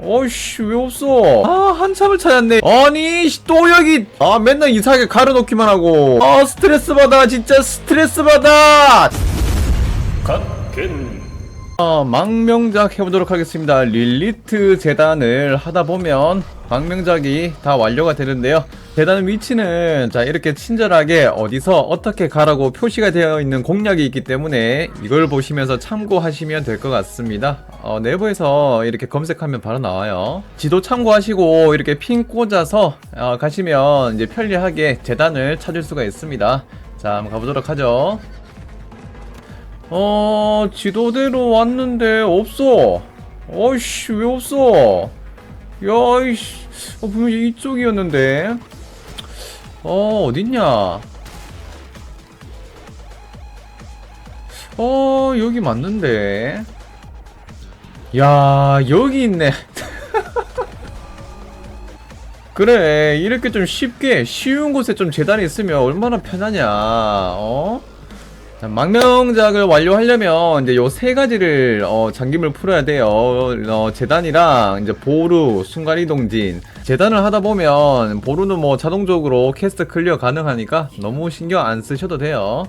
어이씨 왜 없어? 아 한참을 찾았네. 아니 씨, 또 여기. 아 맨날 이상하게 가려놓기만 하고. 아 스트레스 받아 진짜 스트레스 받아. 갓겐 어, 망명작 해보도록 하겠습니다. 릴리트 재단을 하다 보면 망명작이 다 완료가 되는데요. 재단 위치는 자 이렇게 친절하게 어디서 어떻게 가라고 표시가 되어 있는 공략이 있기 때문에 이걸 보시면서 참고하시면 될 것 같습니다. 어, 내부에서 이렇게 검색하면 바로 나와요. 지도 참고하시고 이렇게 핀 꽂아서 어, 가시면 이제 편리하게 재단을 찾을 수가 있습니다. 자 한번 가보도록 하죠. 어, 지도대로 왔는데 없어. 어이씨, 왜 없어? 야, 이씨, 어, 분명히 이쪽이었는데. 어, 어딨냐? 어, 여기 맞는데. 야, 여기 있네. 그래, 이렇게 좀 쉽게, 쉬운 곳에 좀 재단이 있으면 얼마나 편하냐, 어? 자, 망명작을 완료하려면 이제 요 세 가지를 어, 잠김을 풀어야 돼요. 어, 재단이랑 이제 보루, 순간이동진. 재단을 하다 보면 보루는 뭐 자동적으로 캐스트 클리어 가능하니까 너무 신경 안 쓰셔도 돼요.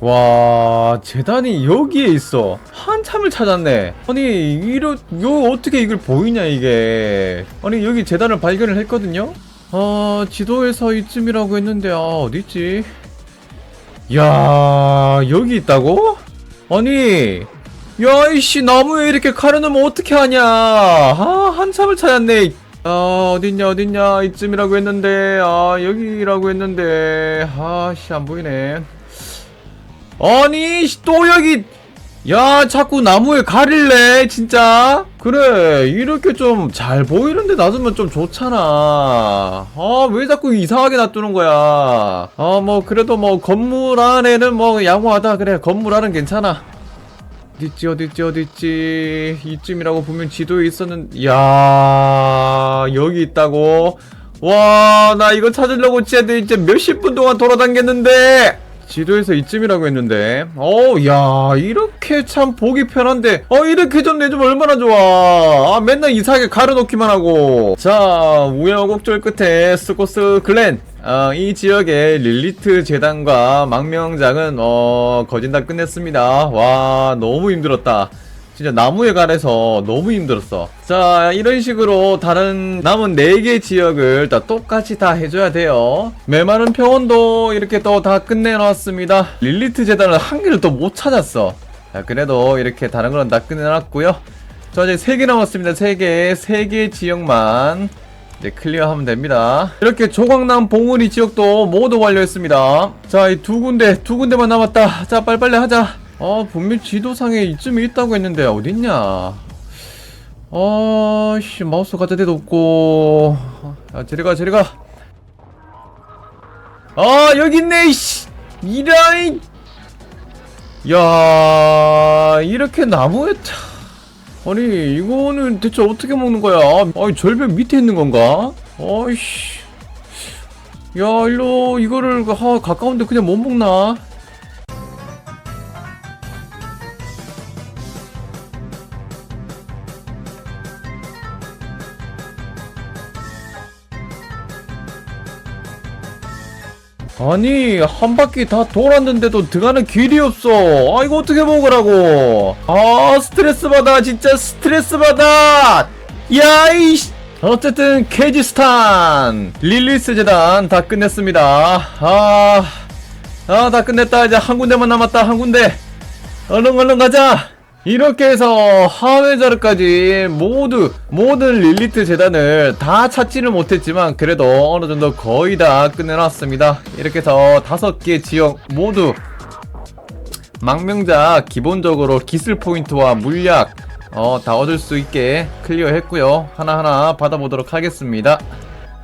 와, 재단이 여기에 있어. 한참을 찾았네. 아니, 이러, 요, 어떻게 이걸 보이냐, 이게. 아니, 여기 재단을 발견을 했거든요? 어, 지도에서 이쯤이라고 했는데, 아, 어딨지? 야 여기 있다고? 아니 야 이씨 나무에 이렇게 가려놓으면 어떻게 하냐? 아 한참을 찾았네. 아 어딨냐 어딨냐? 이쯤이라고 했는데 아 여기라고 했는데 아씨 안보이네. 아니 씨, 또 여기 야 자꾸 나무에 가릴래 진짜? 그래 이렇게 좀 잘 보이는데 놔두면 좀 좋잖아. 아 왜 자꾸 이상하게 놔두는 거야? 아 뭐 그래도 뭐 건물 안에는 뭐 양호하다. 그래 건물 안은 괜찮아. 어딨지 어딨지 어딨지. 이쯤이라고 보면 지도에 있었는 야 여기 있다고? 와 나 이거 찾으려고 진짜 몇십 분 동안 돌아다녔는데 지도에서 이쯤이라고 했는데. 어야 이렇게 참 보기 편한데. 어 이렇게 좀 내주면 얼마나 좋아. 아 맨날 이상하게 가려놓기만 하고. 자 우여곡절 끝에 스코스 글렌. 어, 이 지역의 릴리트 재단과 망명장은 어 거진 다 끝냈습니다. 와 너무 힘들었다 진짜 나무에 가래서 너무 힘들었어. 자, 이런 식으로 다른 남은 4개 지역을 다 똑같이 다 해줘야 돼요. 메마른 평원도 이렇게 또 다 끝내놨습니다. 릴리트 재단을 한 개를 또 못 찾았어. 자, 그래도 이렇게 다른 거는 다 끝내놨고요. 자, 이제 3개 남았습니다. 3개, 3개 지역만 이제 클리어하면 됩니다. 이렇게 조각남 봉우리 지역도 모두 완료했습니다. 자, 이 두 군데, 두 군데만 남았다. 자, 빨리빨리 하자. 어, 분명 지도상에 이쯤에 있다고 했는데, 어딨냐. 어, 씨, 마우스 갖다 대도 없고. 야, 저리 가, 저리 가. 아, 여기 있네, 씨. 이라이. 야, 이렇게 나무에 차. 아니, 이거는 대체 어떻게 먹는 거야? 아니, 절벽 밑에 있는 건가? 어이씨. 야, 일로 이거를 하, 가까운데 그냥 못 먹나? 아니 한 바퀴 다 돌았는데도 들어가는 길이 없어 아 이거 어떻게 먹으라고 아 스트레스 받아 진짜 스트레스 받아 야이씨 어쨌든 케지스탄 릴리스 재단 다 끝냈습니다 아 아, 다 끝냈다. 이제 한 군데만 남았다. 한 군데. 얼른 얼른 가자. 이렇게 해서 하회자르까지 모두 모든 릴리트 재단을 다 찾지는 못했지만 그래도 어느 정도 거의 다 끝내놨습니다. 이렇게 해서 다섯 개 지역 모두 망명자 기본적으로 기술 포인트와 물약 어, 다 얻을 수 있게 클리어 했고요. 하나하나 받아보도록 하겠습니다.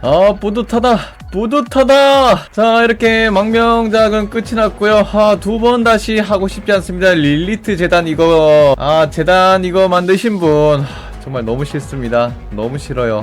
아 뿌듯하다. 뿌듯하다. 자 이렇게 망명작은 끝이 났고요. 아, 두 번 다시 하고 싶지 않습니다. 릴리트 재단 이거. 아 재단 이거 만드신 분. 하, 정말 너무 싫습니다. 너무 싫어요